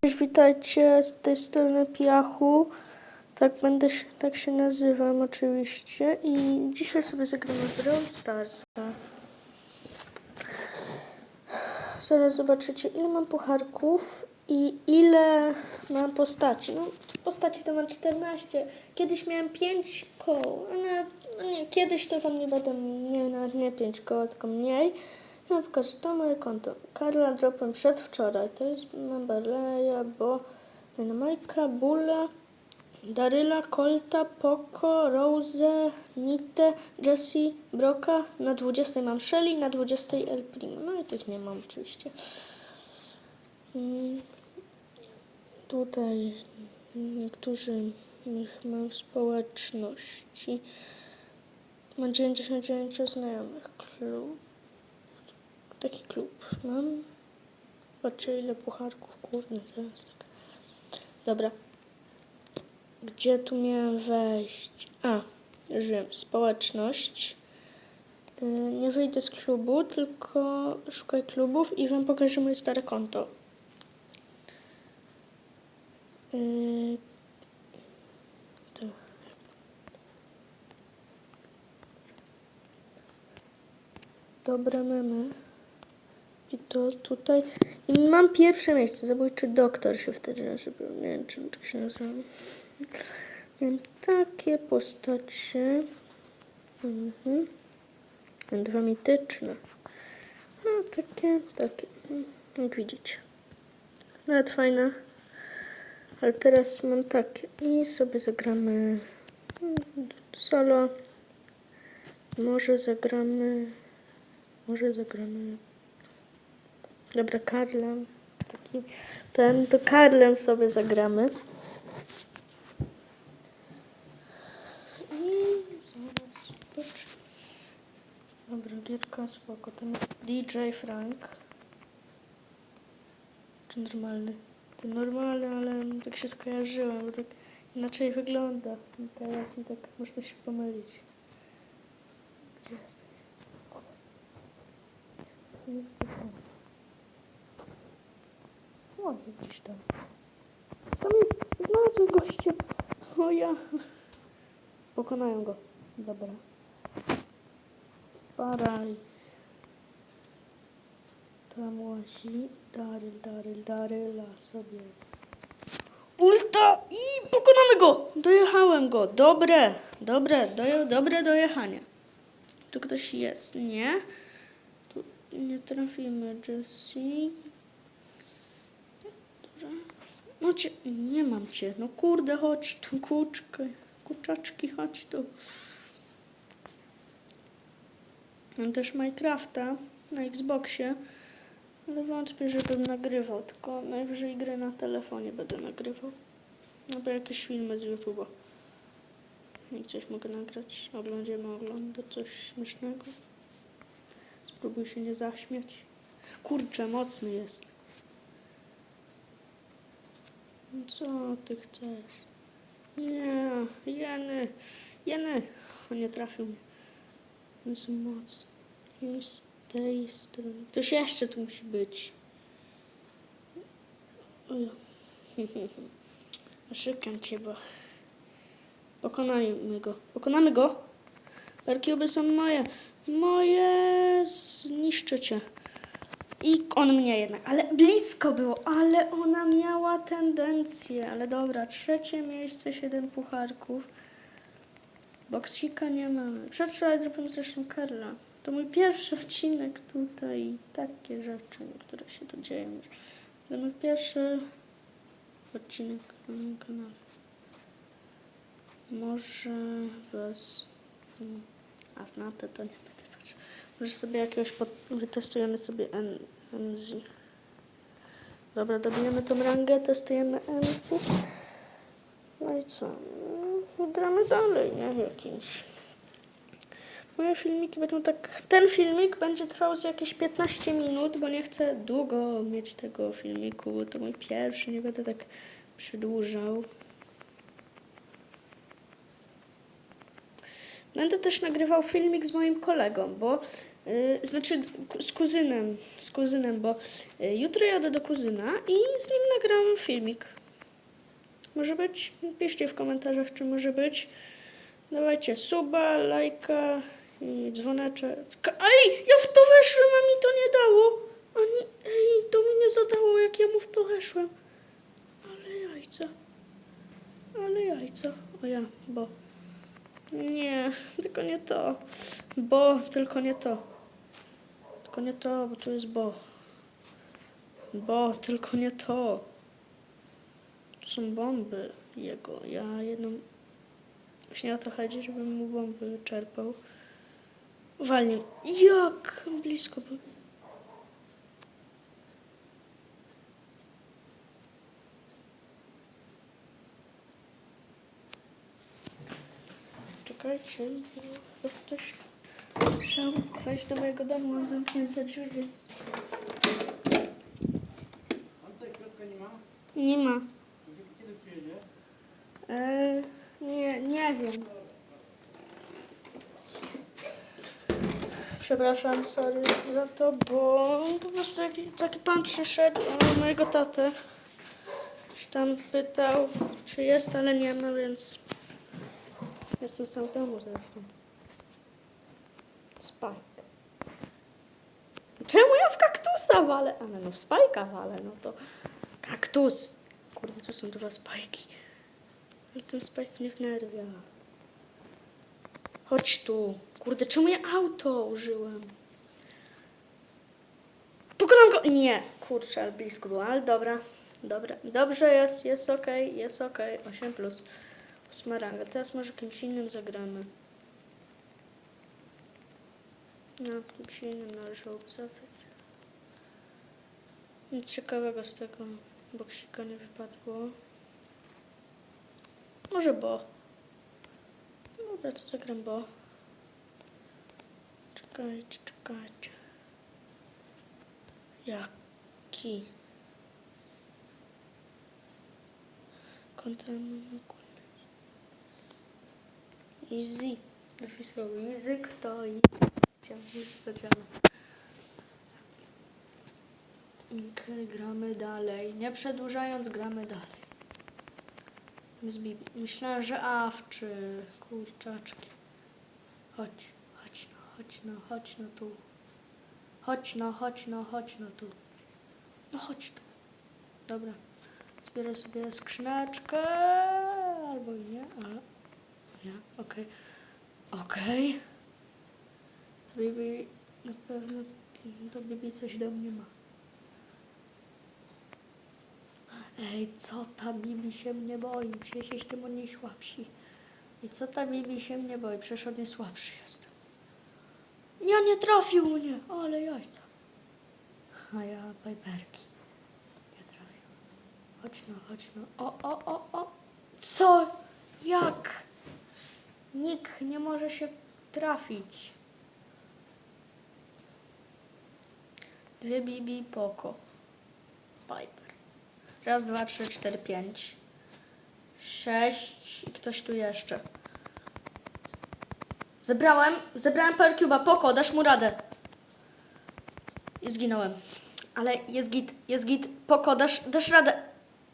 Cześć, witajcie z tej strony Piachu. Tak będę się, tak się nazywam oczywiście i dzisiaj sobie zagramy Brawl Starsa. Zaraz zobaczycie ile mam pucharków i ile mam postaci. No postaci to mam 14. Kiedyś miałem 5 koł, ale nie, kiedyś to wam nie będę, nie, nawet nie 5 koło, tylko mniej. Ja pokażę, to moje konto. Karla dropem przedwczoraj. To jest Memberleja, bo Dynamajka, Bula, Daryla, Colta, Poco, Rose, Nite, Jessie, Broka. Na 20 mam Shelly, na 20 El Primo. No i tych nie mam oczywiście. Mm, Tutaj niektórzy mam społeczności. Mam 99 znajomych. Klub. Taki klub mam. Patrzcie ile pucharków, kurde, teraz tak. Dobra. Gdzie tu miałem wejść? A, już wiem, społeczność. Y, Nie wyjdę z klubu, tylko szukaj klubów i wam pokażę moje stare konto. Yy, to. I to tutaj. I mam pierwsze miejsce. Zabójczy doktor się wtedy nazywał. Nie wiem, czym to się nazywa. Miałem takie postacie. Mhm. Dwa mityczne. No, takie, takie. Jak widzicie. Nawet fajne. Ale teraz mam takie. I sobie zagramy mm, solo. Może zagramy. Może zagramy. Dobra, Karlem. Taki ten, to Karlem sobie zagramy. Dobra, gierka spoko. Tam jest DJ Frank. Czy normalny? To normalny, ale tak się skojarzyłem, bo tak inaczej wygląda. I teraz i tak można się pomylić. Gdzie jesteś? Nie Ładnie gdzieś tam. Tam jest, znalazłem gościa. O ja. Pokonają go. Dobra. Sparaj. Tam łazi. Daryl, daryl, daryla sobie. Ulta! I pokonamy go! Dojechałem go. Dobre, dobre, doje, dobre dojechanie. Tu ktoś jest, nie? Tu nie trafimy, Jessie. Dobra. No cię, nie mam cię. No kurde, chodź tu, kuczkę. Kurczaczki, chodź tu. Mam też Minecrafta na Xboxie, ale wątpię, żebym nagrywał, tylko najwyżej gry na telefonie będę nagrywał. Albo jakieś filmy z YouTube'a. I coś mogę nagrać. Oglądamy, oglądać coś śmiesznego. Spróbuj się nie zaśmiać. Kurczę, mocny jest. Co ty chcesz? Nie, jeny, jeny. O, nie trafił mnie. Jest mocny. Z tej strony. Ktoś jeszcze tu musi być. Oj. Szukam cię, bo... Pokonajmy go. Pokonamy go. Perkiuby są moje. Moje. Zniszczę cię. I on mnie jednak, ale blisko było, ale ona miała tendencję. Ale dobra, trzecie miejsce, siedem pucharków. Boksika nie mamy. Przedwczoraj zrobiłem zresztą Karla. To mój pierwszy odcinek tutaj. Takie rzeczy, które się tu dzieją. To mój pierwszy odcinek na moim kanale. Może bez... A na te to nie patrzył. Może sobie jakiegoś pod... wytestujemy sobie N... NZ. Dobra, dobijemy tą rangę, testujemy NZ. No i co? No, gramy dalej, nie? Jakimś. Moje filmiki będą tak... Ten filmik będzie trwał z jakieś 15 minut, bo nie chcę długo mieć tego filmiku, bo to mój pierwszy, nie będę tak przedłużał. Będę też nagrywał filmik z moim kolegą, bo Znaczy k- z kuzynem, z kuzynem, bo y, jutro jadę do kuzyna i z nim nagram filmik. Może być? Piszcie w komentarzach, czy może być. Dawajcie suba, lajka i dzwoneczek. Ej, ja w to weszłem, a mi to nie dało. Ani, ej, to mi nie zadało, jak ja mu w to weszłem. Ale jajca. Ale jajca. O ja, bo. Nie, tylko nie to. Bo, tylko nie to. Tylko nie to, bo tu jest bo. Bo, tylko nie to. Tu są bomby jego. Ja jedną... Właśnie o to chodzi, żebym mu bomby wyczerpał. Walnie. Jak blisko był. Czekajcie, bo ktoś chciał wejść do mojego domu, mam zamknięte drzwi, nie ma? Nie ma. Kiedy przyjedzie? E, nie, nie wiem. Przepraszam, sorry za to, bo po prostu taki, taki pan przyszedł o mojego tatę. Tam pytał, czy jest, ale nie ma, więc jestem sam w domu zresztą. Czemu ja w kaktusa walę? Ale no w spajka walę, no to kaktus. Kurde, tu są dwa spajki. Ale ten spajk mnie wnerwia. Chodź tu. Kurde, czemu ja auto użyłem? Pokonam go! Nie, kurczę, ale blisko było, ale dobra. Dobra, dobrze jest, jest okej, jest okej. 8 plus. Ósma ranga. Teraz może kimś innym zagramy. No, kimś innym należałoby zagrać. Nic ciekawego z tego boksika nie wypadło. Może bo. Dobra, to zagram bo. Czekajcie, czekajcie. Jaki? Kątem Easy. Napisał easy, kto i Okej, gramy dalej. Nie przedłużając, gramy dalej. Z Bibi. Myślałam, że awczy. Kurczaczki. Chodź, chodź no, chodź no, chodź no tu. Chodź no, chodź no, chodź no tu. No chodź tu. Dobra. Zbierę sobie skrzyneczkę. Albo i nie, ale... Nie, okej. Okej. Bibi, na pewno to Bibi coś do mnie ma. Ej, co ta Bibi się mnie boi? Przecież jestem od niej słabsi. I co ta Bibi się mnie boi? Przecież od niej słabszy jestem. Ja nie trafił mnie, ale jajca. A ja bajberki. Nie trafił. Chodź no, chodź no. O, o, o, o. Co? Jak? Nikt nie może się trafić. Dwie Bibi Poko. Piper. Raz, dwa, trzy, cztery, pięć. Sześć. I ktoś tu jeszcze. Zebrałem, zebrałem Power Cube'a. Poko, dasz mu radę. I zginąłem. Ale jest git, jest git. Poko, dasz, dasz radę.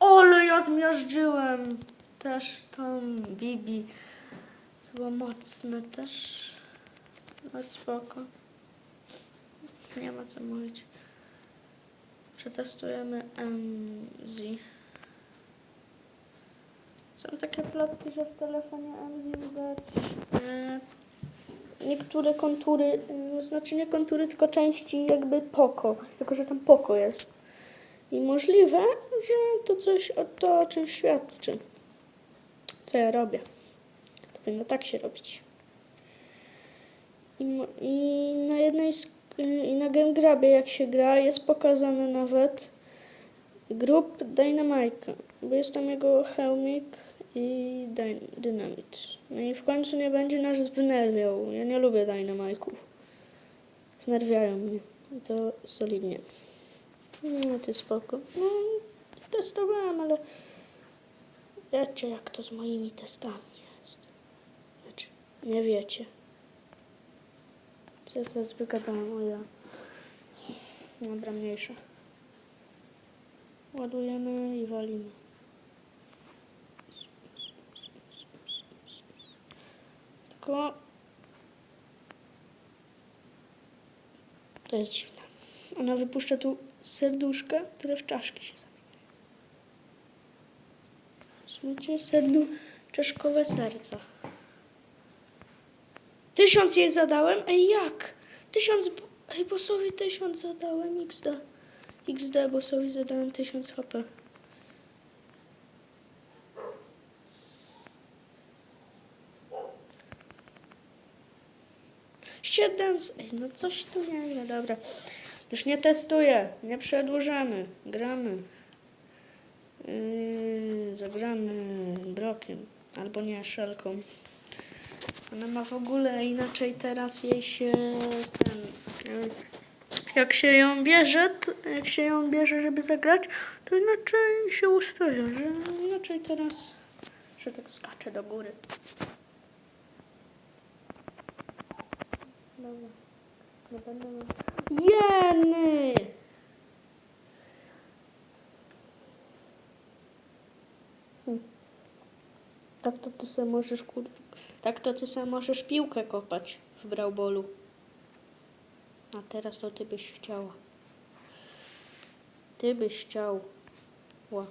Ole, ja zmiażdżyłem. Też tam Bibi. To było mocne też. No spoko. Nie ma co mówić. Przetestujemy MZ. Są takie plotki, że w telefonie MZ widać e, niektóre kontury, e, znaczy nie kontury, tylko części jakby poko, tylko że tam poko jest. I możliwe, że to coś o to o czymś świadczy. Co ja robię. To powinno tak się robić. I, i na jednej z, i na Game jak się gra jest pokazane nawet grup Dynamite'a, bo jest tam jego hełmik i dyn- dynamit. No i w końcu nie będzie nas wnerwiał. Ja nie lubię Dynamite'ów. Wnerwiają mnie. I to solidnie. No to spoko. No, testowałem, ale wiecie jak to z moimi testami jest. Znaczy, nie wiecie. Ja teraz wygadałem, o ja. Dobra, mniejsza. Ładujemy i walimy. Tylko... To jest dziwne. Ona wypuszcza tu serduszka, które w czaszki się zamienia. Słuchajcie, serdu czaszkowe serca. Tysiąc jej zadałem? Ej, jak? Tysiąc... Ej, bossowi tysiąc zadałem, XD. XD, bossowi zadałem tysiąc HP. Siedem... Ej, no coś tu nie idzie, dobra. Już nie testuję, nie przedłużamy, gramy. Yy, zagramy brokiem, albo nie, szelką. Ona ma w ogóle inaczej teraz jej się ten, jak się ją bierze, to, jak się ją bierze, żeby zagrać, to inaczej się ustawia, że inaczej teraz, że tak skacze do góry. Dobra. Będę... Jeny! Tak to ty sobie możesz kur... Tak to ty sobie możesz piłkę kopać w brawbolu. A teraz to ty byś chciała. Ty byś chciał. Ła.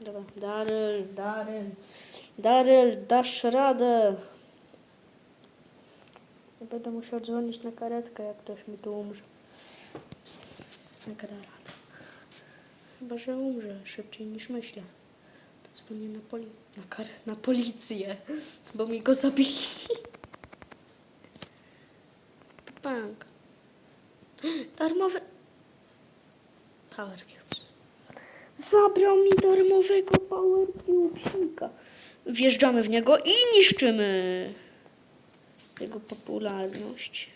Dobra. Daryl, Daryl. Daryl, dasz radę. Ja będę musiał dzwonić na karetkę, jak ktoś mi tu umrze. Jak da radę. Chyba, że umrze szybciej niż myślę. To dzwonię na, poli- na, kar- na policję, bo mi go zabili. Bank. Darmowy... Power Cubes. Zabrał mi darmowego Power Cubesika. Wjeżdżamy w niego i niszczymy jego popularność.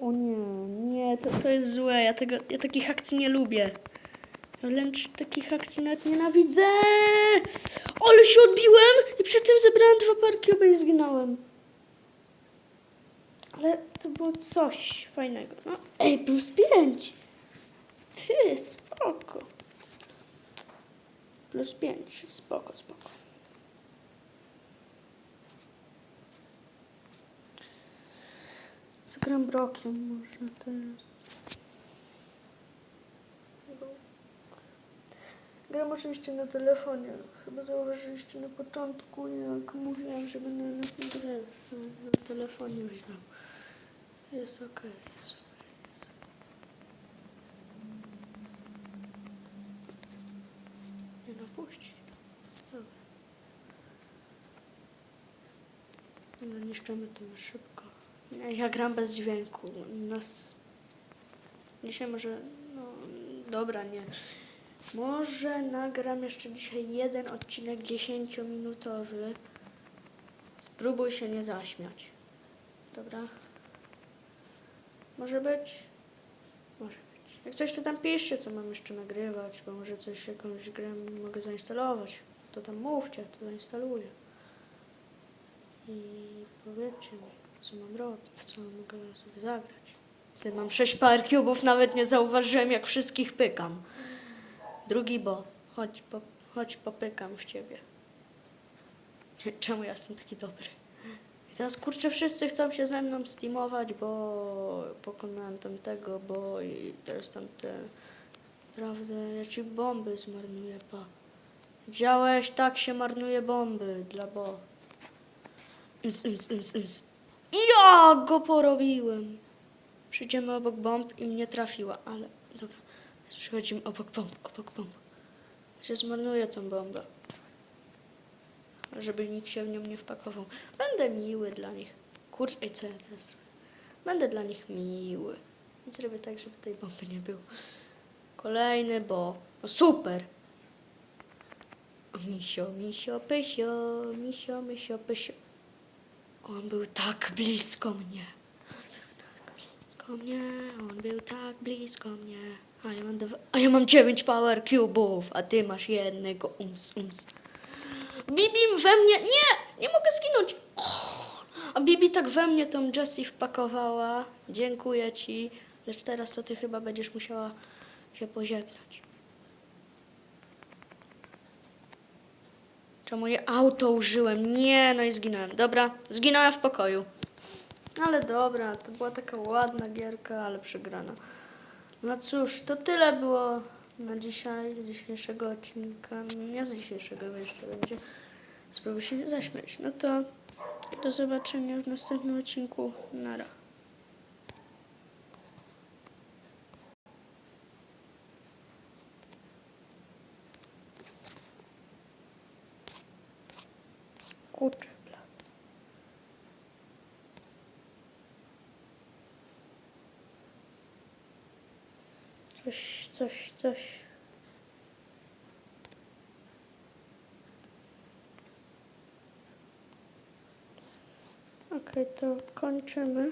O nie, nie, to, to jest złe. Ja, tego, ja takich akcji nie lubię. Wręcz takich akcji nawet nienawidzę. Ale się odbiłem i przy tym zebrałem dwa parki oba i zginąłem. Ale to było coś fajnego. No, ej, plus pięć. Ty, spoko. Plus pięć, spoko, spoko. Zagram brokiem może teraz. Gram oczywiście na telefonie. Chyba zauważyliście na początku, jak mówiłam, że będę na grę na, telefonie wziął. Jest okej, jest. Nie napuścić. Dobra. Dobra, niszczymy to na szybko. Ja gram bez dźwięku. Nas... Dzisiaj może... No, dobra, nie. Może nagram jeszcze dzisiaj jeden odcinek 10-minutowy. Spróbuj się nie zaśmiać. Dobra? Może być? Może być. Jak coś to tam piszcie, co mam jeszcze nagrywać, bo może coś, jakąś grę mogę zainstalować. To tam mówcie, to zainstaluję. I powiedzcie mi, co mam robić, co mogę sobie zagrać. Ty mam sześć power cubów, nawet nie zauważyłem, jak wszystkich pykam. Drugi bo, chodź, po, chodź popykam w ciebie. Czemu ja jestem taki dobry? I teraz kurczę, wszyscy chcą się ze mną steamować, bo pokonałem tamtego, bo i teraz tamte... Prawda, ja ci bomby zmarnuję, pa. Widziałeś, tak się marnuje bomby dla bo. I ja go porobiłem. Przyjdziemy obok bomb i mnie trafiła, ale dobra. Teraz Przychodzimy obok bomb, obok bomb. Się zmarnuje tą bombę. Żeby nikt się w nią nie wpakował. Będę miły dla nich. Kurczę, ej, co ja teraz? Będę dla nich miły. I zrobię tak, żeby tej bomby nie było. Kolejny, bo... No super! Misio, misio, pysio, misio, misio, pysio. On był tak blisko mnie. Blisko mnie, on był tak blisko mnie. A ja mam, dwa, a ja mam dziewięć power cubów, a ty masz jednego ums, ums. Bibim we mnie, nie! nie mogę zginąć. O, a Bibi tak we mnie tą Jessie wpakowała. Dziękuję ci. Lecz teraz to ty chyba będziesz musiała się pożegnać. Czemu moje auto użyłem? Nie, no i zginąłem. Dobra, zginąłem w pokoju. Ale dobra, to była taka ładna gierka, ale przegrana. No cóż, to tyle było na dzisiaj, z dzisiejszego odcinka. Nie z dzisiejszego, bo jeszcze będzie. Spróbuj się nie zaśmiać. No to do zobaczenia w następnym odcinku. Nara. Kurczę. bla. Coś, coś, coś. Okej, to kończymy.